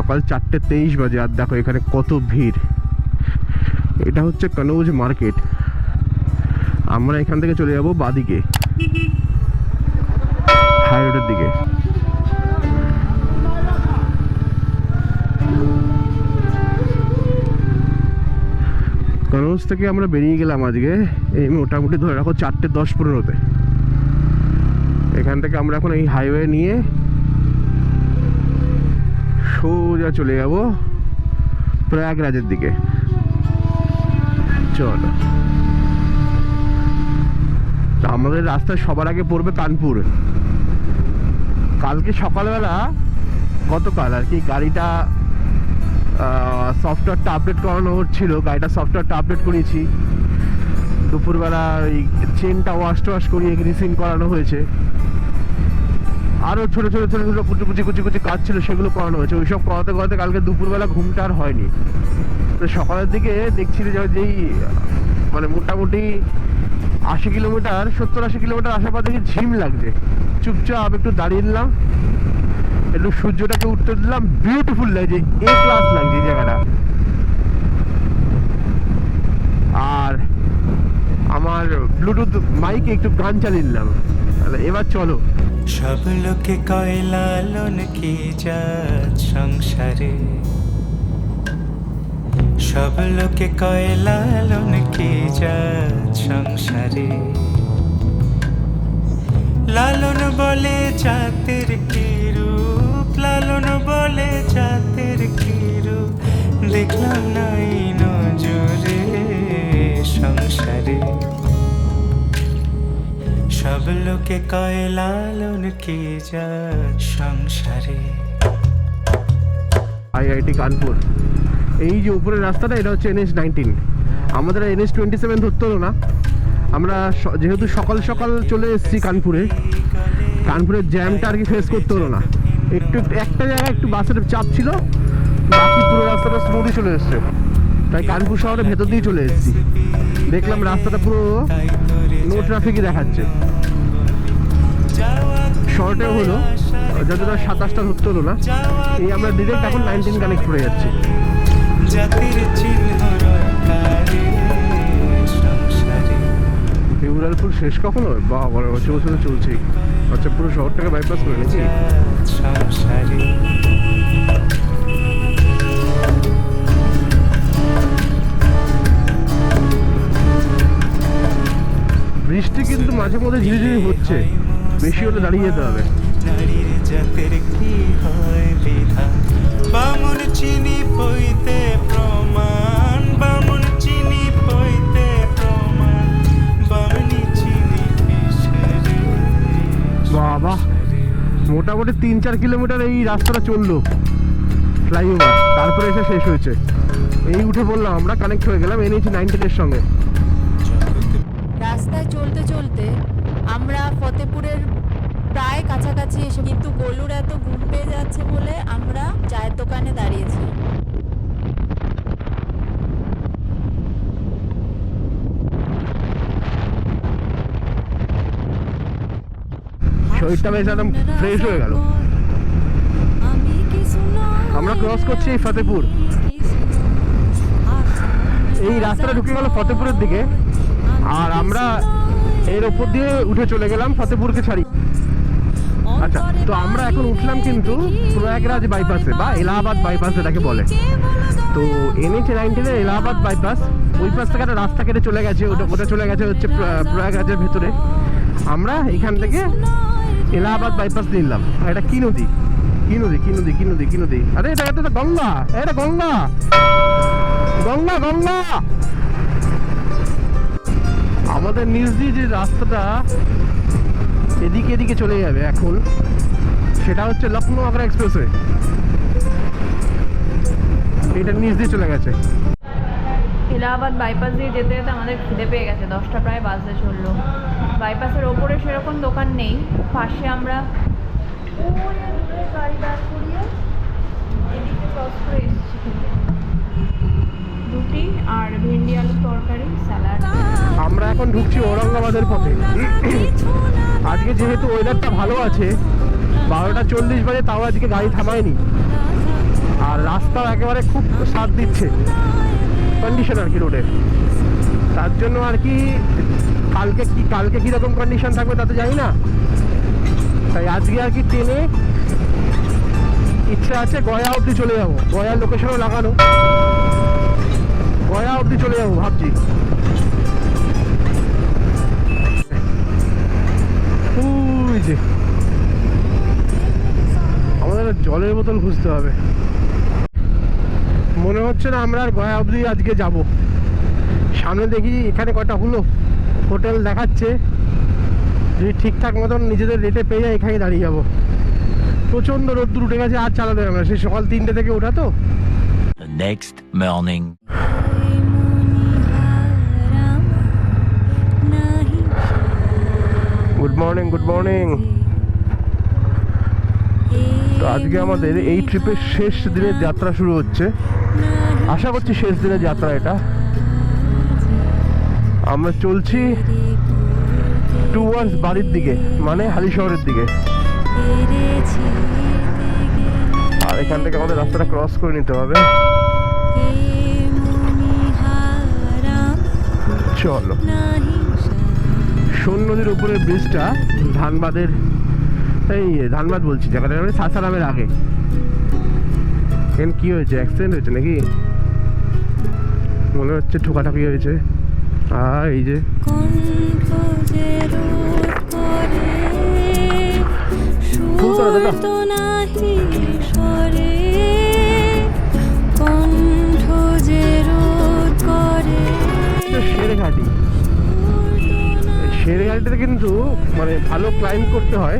সকাল চারটে তেইশ বাজে আর দেখো এখানে কত ভিড়। এটা হচ্ছে কনৌজ মার্কেট। আমরা এখান থেকে চলে যাব বাদিকে। হাই দিকে। কনৌজ থেকে আমরা বেরিয়ে গেলাম আজকে। এই মোটামুটি ধরে রাখো চারটে দশ পনেরোতে। এখান থেকে আমরা এখন এই হাইওয়ে নিয়ে সোজা চলে যাব প্রয়াগরাজের দিকে। চলো। আমাদের রাস্তায় সবার আগে পড়বে কানপুর। কালকে সকালবেলা গতকাল আর কি গাড়িটা সফটওয়্যারটা আপডেট করানো হচ্ছিল। গাড়িটা সফটওয়্যারটা আপডেট করিয়েছি দুপুরবেলা ওই চেনটা ওয়াশ টোয়াশ করিয়ে গ্রিসিং করানো হয়েছে। আরও ছোটো ছোটো ছোটো ছোটো কুচি কুচি কুচি কুচি কাজ ছিল, সেগুলো করানো হয়েছে। ওইসব করাতে করাতে কালকে দুপুরবেলা ঘুমটা আর হয়নি। তো সকালের দিকে দেখছি যে যেই মানে মোটামুটি আশি কিলোমিটার, সত্তর আশি কিলোমিটার আসার পর দেখি ঝিম লাগছে। চুপচাপ একটু দাঁড়িয়ে নিলাম, একটু সূর্যটাকে উঠতে দিলাম বিউটিফুল লাগছে এ ক্লাস লাগছে এই জায়গাটা। আর আমার ব্লুটুথ মাইকে একটু গান চালিয়ে নিলাম। এবার চলো। সব লোকে কয়, লালন কি জাত সংসারে? সব লোকে কয়, লালন কি জাত সংসারে? লালন বলে জাতের কি রূপ? লালন বলে জাতের কি রূপ? দেখলাম নাই নজরে সংসারে। সব লোকে কয় লালন কি সংসারে? আইআইটি কানপুর। এই যে উপরের রাস্তাটা এটা হচ্ছে এনএস নাইনটিন আমাদের এনএস টোয়েন্টি সেভেন ধরতে হলো না। আমরা যেহেতু সকাল সকাল চলে এসেছি কানপুরে কানপুরের জ্যামটা আর কি ফেস করতে হলো না। একটু একটা জায়গায় একটু বাসের চাপ ছিল বাকি পুরো রাস্তাটা স্মুথই চলে এসছে। তাই কানপুর শহরের ভেতর দিয়ে চলে এসেছি। দেখলাম রাস্তাটা পুরো নো ট্রাফিকই দেখাচ্ছে। শর্টেও হলো যতটা সাতাশটা ধরতে হলো না এই আমরা ডিরেক্ট এখন নাইনটিন কানেক্ট করে যাচ্ছি। ইউরালপুর শেষ কখন? হয় বা বড় বছর বছর চলছে। আচ্ছা পুরো শহরটাকে বাইপাস করে নিয়েছি বৃষ্টি কিন্তু মাঝে মধ্যে ঝিরিঝিরি হচ্ছে। বেশি হলে দাঁড়িয়ে যেতে হবে। জাতের কি হয় বিধান বামুন চিনি পইতে প্রমাণ বামুন চিনি পইতে প্রমাণ বামনি চিনি বাবা মোটামুটি তিন চার কিলোমিটার এই রাস্তাটা চলল। ফ্লাইওভার তারপরে এসে শেষ হয়েছে। এই উঠে বললাম আমরা কানেক্ট হয়ে গেলাম এনএইচ নাইনটিনের সঙ্গে রাস্তায় চলতে চলতে আমরা ফতেপুরের প্রায় কাছাকাছি এসে কিন্তু গলুর এত ঘুম পেয়ে যাচ্ছে বলে আমরা চায়ের দোকানে দাঁড়িয়েছি। শরীরটা বেশ একদম ফ্রেশ হয়ে গেল। আমরা ক্রস করছি এই ফতেপুর। এই রাস্তাটা ঢুকে গেল ফতেপুরের দিকে। আর আমরা এর ওপর দিয়ে উঠে চলে গেলাম ফতেপুরকে ছাড়ি। আচ্ছা তো আমরা এখন উঠলাম কিন্তু প্রয়াগরাজ বাইপাসে বা এলাহাবাদ বাইপাস যেটাকে বলে। তো এনএইচ নাইনটিনের এলাহাবাদ বাইপাস ওই পাশ থেকে একটা রাস্তা কেটে চলে গেছে, ওটা ওটা চলে গেছে হচ্ছে প্র- প্রয়াগরাজের ভেতরে। আমরা এখান থেকে এলাহাবাদ বাইপাস নিলাম। এটা কি নদী? কি নদী? কি নদী? কি নদী? কি নদী? আরে এটা এটা গঙ্গা। এটা গঙ্গা। গঙ্গা গঙ্গা। আমাদের নিজ দিয়ে যে রাস্তাটা এদিকে এদিকে চলে যাবে এখন সেটা হচ্ছে লখনৌ আগ্রা এক্সপ্রেসওয়ে। এটা নিচ দিয়ে চলে গেছে। এলাহাবাদ বাইপাস দিয়ে যেতে যেতে আমাদের খিদে পেয়ে গেছে। দশটা প্রায় বাজতে চলল। বাইপাসের ওপরে সেরকম দোকান নেই। পাশে আমরা গাড়ি দাঁড় করিয়ে এদিকে ক্রস করে এসেছি। রুটি আর ভেন্ডি আলুর তরকারি, স্যালাড। আমরা এখন ঢুকছি ঔরঙ্গাবাদের পথে। আজকে যেহেতু ওয়েদারটা ভালো আছে, বারোটা চল্লিশ বাজে, তাও আজকে গাড়ি থামায়নি। আর রাস্তা একেবারে খুব সাথ দিচ্ছে কন্ডিশন আর কি রোডের তার জন্য আর কি কালকে কি, কালকে কীরকম কন্ডিশন থাকবে তা তো জানি না। তাই আজকে আর কি ট্রেনে ইচ্ছা আছে গয়া অবধি চলে যাব। গয়ার লোকেশনও লাগানো। গয়া অবধি চলে যাব, ভাবছি। যে। আমাদের জলের বোতল খুঁজতে হবে। মনে হচ্ছে না আমরা আর গয়া অবধি আজকে যাব। সামনে দেখি এখানে কটা হলো। হোটেল দেখাচ্ছে। যদি ঠিকঠাক মতন নিজেদের রেটে পেয়ে যায় এখানে দাঁড়িয়ে যাব। প্রচণ্ড রোদ্দুর উঠে গেছে, আর চালাতে না। সেই সকাল তিনটে থেকে ওঠা তো। The next good morning good morning তো আজকে আমাদের এই ট্রিপের শেষ দিনের যাত্রা শুরু হচ্ছে। আশা করছি শেষ দিনের যাত্রা এটা। আমরা চলছি টুয়ার্ডস বাড়ির দিকে মানে হালি শহরের দিকে। আর এখান থেকে আমাদের রাস্তাটা ক্রস করে নিতে হবে। চলো। সোন নদীর উপরের ব্রিজটা ধানবাদের এই ধানবাদ বলছি জায়গাটা মানে সাসারামের আগে। এখানে কি হয়েছে? অ্যাক্সিডেন্ট হয়েছে নাকি? মনে হচ্ছে ঠোকাঠাকি হয়েছে। আর এই যে দাদা। এটা শেরঘাটি এই কিন্তু মানে ভালো ক্লাইম্ব করতে হয়।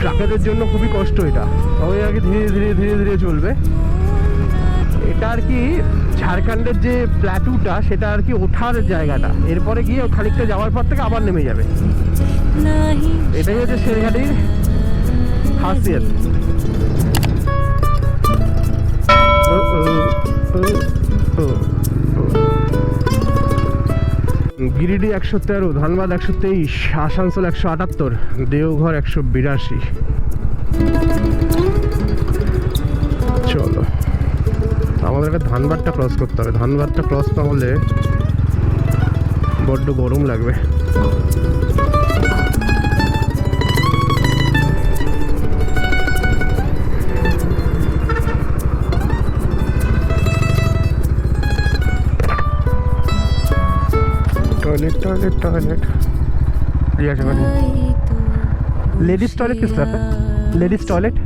ট্রাকেদের জন্য খুবই কষ্ট এটা। ওই আগে ধীরে ধীরে ধীরে ধীরে চলবে। এটা আর কি ঝাড়খণ্ডের যে প্ল্যাটুটা সেটা আর কি ওঠার জায়গাটা। এরপরে গিয়ে খানিকটা যাওয়ার পর থেকে আবার নেমে যাবে। এটাই হচ্ছে শেরঘাটির খাসিয়ত। ও। গিরিডি একশো তেরো, ধানবাদ একশো তেইশ, আসানসোল একশো আটাত্তর, দেওঘর একশো বিরাশি। চলো। আমাদেরকে ধানবাদটা ক্রস করতে হবে। ধানবাদটা ক্রস না হলে বড্ড গরম লাগবে। টয়লেট টয়লেট টয়লেট জিজ্ঞাসা করি লেডিস টয়লেট কিস লেডিস টয়লেট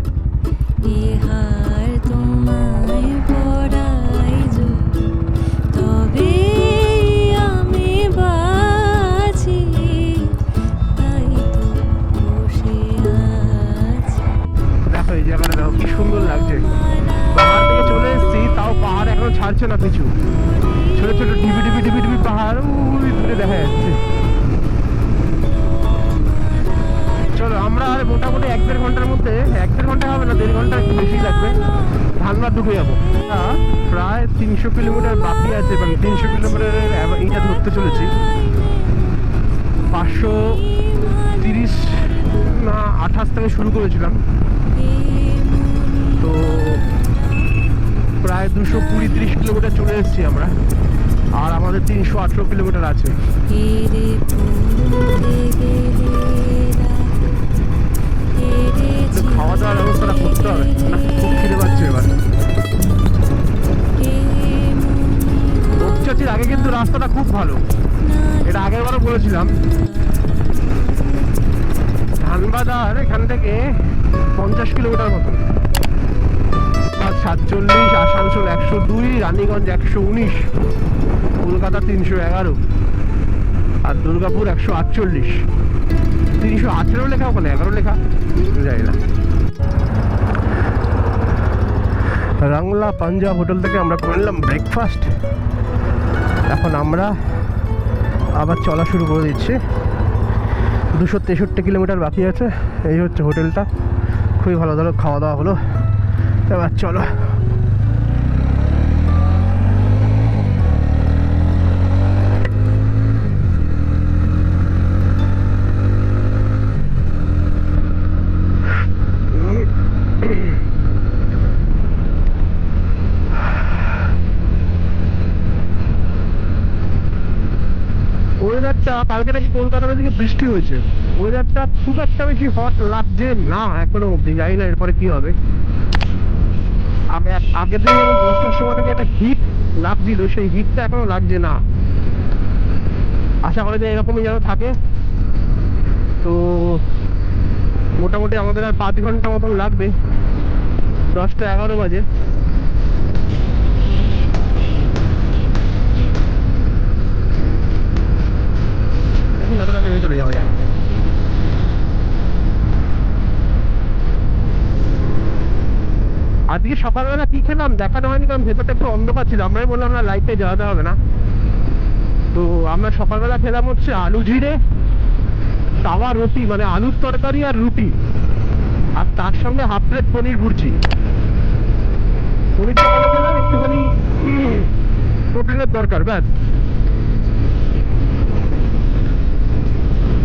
তিনশো কিলোমিটার বাকি আছে মানে তিনশো কিলোমিটারের এইটা ধরতে চলেছি। পাঁচশো তিরিশ না আঠাশ থেকে শুরু করেছিলাম। তো প্রায় দুশো কুড়ি তিরিশ কিলোমিটার চলে এসেছি আমরা, আর আমাদের তিনশো আঠেরো কিলোমিটার আছে। খাওয়া দাওয়ার ব্যবস্থাটা করতে হবে খুব খিদে পাচ্ছে এবার। রাস্তাটা খুব ভালো। এটা আগের বারও বলেছিলাম। ধানবাদ আর এখান থেকে পঞ্চাশ কিলোমিটার আর সাতচল্লিশ, আসানসোল একশো দুই, রানীগঞ্জ একশো উনিশ, কলকাতা তিনশো এগারো আর দুর্গাপুর একশো আটচল্লিশ। তিনশো আঠেরো লেখা ওখানে, এগারো লেখা। যাই না। রাংলা পাঞ্জাব হোটেল থেকে আমরা করে নিলাম ব্রেকফাস্ট এখন আমরা আবার চলা শুরু করে দিচ্ছি। দুশো তেষট্টি কিলোমিটার বাকি আছে, এই হচ্ছে হোটেলটা। খুবই ভালো ভালো খাওয়া দাওয়া হলো। এবার চলো। ওয়েদারটা কালকে নাকি কলকাতার দিকে বৃষ্টি হয়েছে। ওয়েদারটা খুব একটা বেশি হট লাগছে না, এখনও অব্দি জানি না এরপরে কি হবে। আগে আগের দিন দশটার সময় থেকে একটা হিট লাগছিল, সেই হিটটা এখনও লাগছে না। আশা করি যে এরকমই যেন থাকে। তো মোটামুটি আমাদের আর পাঁচ ঘণ্টা মতন লাগবে। দশটা এগারো বাজে। আজকে সকালবেলা কি খেলাম? দেখানো হয়নি কারণ ভেতরটা একটু অন্ধকার ছিল। আমরাই বললাম, না লাইটে জ্বালাতে হবে না। তো আমরা সকালবেলা খেলাম হচ্ছে আলু জিরে তাওয়া, রুটি মানে আলুর তরকারি আর রুটি। আর তার সঙ্গে হাফ প্লেট পনির একটুখানি প্রোটিনের দরকার, ব্যাস।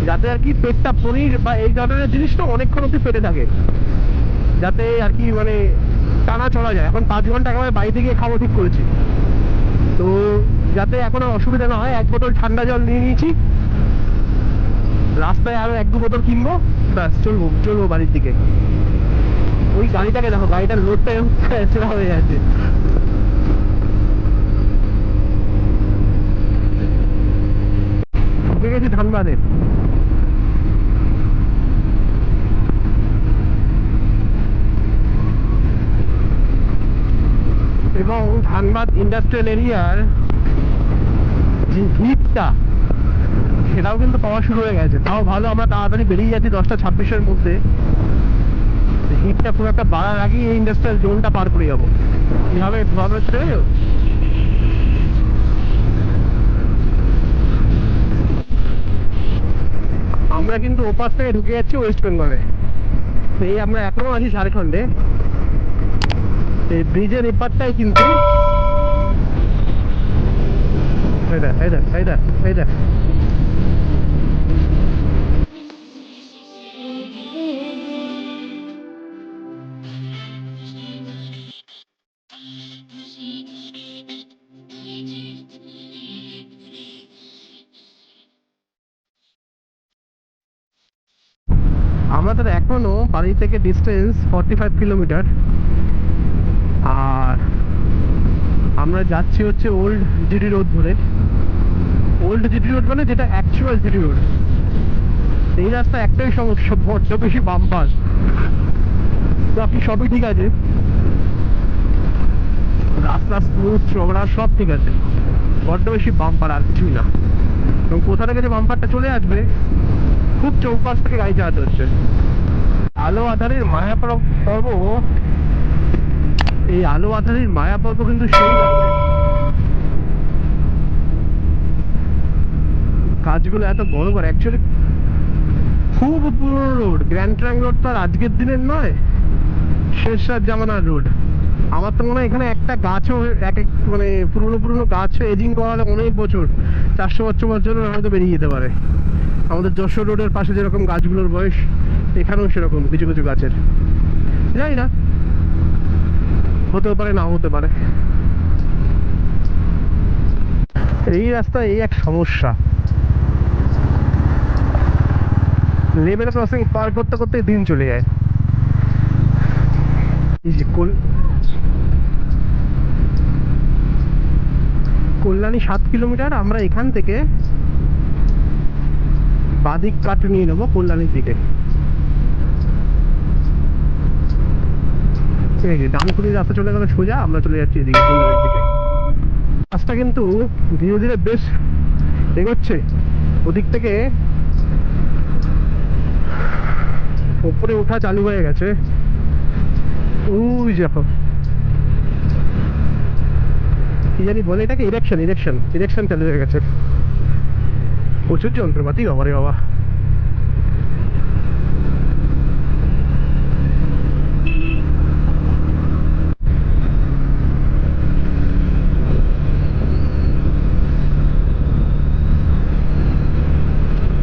যাতে আর কি পেটটা পনির বা এই ধরনের জিনিসটা অনেকক্ষণ অব্দি পেটে থাকে। যাতে আর কি মানে টানা চলা যায়। এখন পাঁচ ঘণ্টা একেবারে বাড়িতে গিয়ে খাব, ঠিক করেছি। তো যাতে এখন আর অসুবিধা না হয়, এক বোতল ঠান্ডা জল নিয়ে নিয়েছি। রাস্তায় আরও এক দু বোতল কিনবো, ব্যাস, চলবো চলবো বাড়ির দিকে। ওই গাড়িটাকে দেখো, গাড়িটার লোডটা এরকম হয়ে যাচ্ছে। ঢুকে গেছি ধানবাদে। এবং ধানবাদ ইন্ডাস্ট্রিয়াল এরিয়ার যে হিটটা, সেটাও কিন্তু পাওয়া শুরু হয়ে গেছে। তাও ভালো, আমরা তাড়াতাড়ি বেরিয়ে যাচ্ছি দশটা ছাব্বিশের মধ্যে। হিটটা খুব একটা বাড়ার আগেই এই ইন্ডাস্ট্রিয়াল জোনটা পার করে যাব। কীভাবে ভাবে চলে আমরা কিন্তু ওপাশ থেকে ঢুকে যাচ্ছি ওয়েস্ট বেঙ্গলে। এই আমরা এখনও আছি ঝাড়খণ্ডে। এই ব্রিজের এপারটাই কিন্তু এই দেখ এই দেখ এই দেখ আমাদের এখনও বাড়ি থেকে ডিস্টেন্স ফর্টি ফাইভ কিলোমিটার আর আমরা যাচ্ছি হচ্ছে ওল্ড জিডি রোড ধরে ওল্ড জিডি রোড মানে যেটা অ্যাকচুয়াল জিডি রোড এই রাস্তা একটাই সমস্যা, বড্ড বেশি বাম্পার। বাকি সবই ঠিক আছে? রাস্তা স্মুথ চওড়া, সব ঠিক আছে। বড্ড বেশি বাম্পার আর কিছুই না। এবং কোথা থেকে যে বাম্পারটা চলে আসবে, খুব চৌপাশ থেকে গাড়ি চালাতে হচ্ছে। আলো আধারের মায়া পর্ব এই আলো আধারের মায়া পর্ব কিন্তু সেই কাজগুলো এত বড় বড় অ্যাকচুয়ালি খুব পুরনো রোড গ্র্যান্ড ট্রাঙ্ক রোড তো আর আজকের দিনের নয় শেরশাহ জামানার রোড আমার তো মনে হয় এখানে একটা গাছও, এক এক মানে পুরনো পুরনো গাছ এজিং করা হলে অনেক বছর, চারশো বছর বছর হয়তো বেরিয়ে যেতে পারে। আমাদের যশোর রোডের পাশে যেরকম গাছগুলোর বয়স, এখানেও সেরকম কিছু কিছু গাছের। জানি না হতেও পারে, নাও হতে পারে। এই রাস্তা এই এক সমস্যা। লেভেল ক্রসিং পার করতে করতে দিন চলে যায়। এই যে কোল কল্যাণী সাত কিলোমিটার, আমরা এখান থেকে বাদিক কাট নিয়ে নেব কল্যাণীর দিকে। ডানকুনির রাস্তা চলে সোজা আমরা চলে যাচ্ছি এদিকে দিকে। রাস্তা কিন্তু ধীরে ধীরে বেশ এগোচ্ছে। ওদিক থেকে ওপরে ওঠা চালু হয়ে গেছে। ওই কি জানি বলে এটাকে ইলেকশন ইলেকশন ইলেকশন চালু হয়ে গেছে। প্রচুর যন্ত্রপাতি বাবা রে বাবা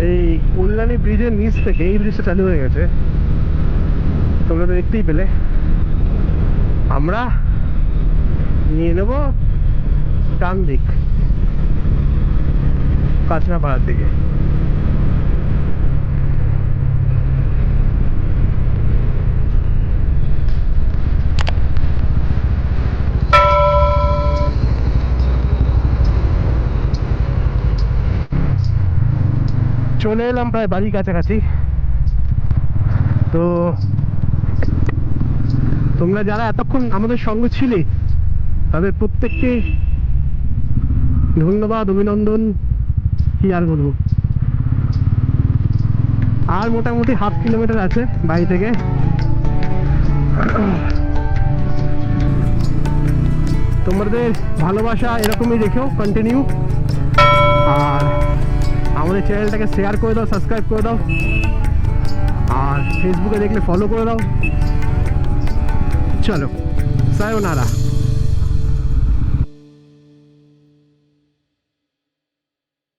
এই কল্যাণী ব্রিজের নিচ থেকে এই ব্রিজটা চালু হয়ে গেছে। তোমরা তো দেখতেই পেলে। আমরা নিয়ে নেব ডান দিক কাঁচরা পাড়ার দিকে। চলে এলাম প্রায় বাড়ির কাছাকাছি। তো তোমরা যারা এতক্ষণ আমাদের সঙ্গে ছিলে, তাদের প্রত্যেককে ধন্যবাদ, অভিনন্দন, কি আর বলব? আর মোটামুটি হাফ কিলোমিটার আছে বাড়ি থেকে। তোমাদের ভালোবাসা এরকমই রেখেও কন্টিনিউ আর আমাদের চ্যানেলটাকে শেয়ার করে দাও সাবস্ক্রাইব করে দাও। আর ফেসবুকে দেখলে ফলো করে দাও। চলো সায়োনারা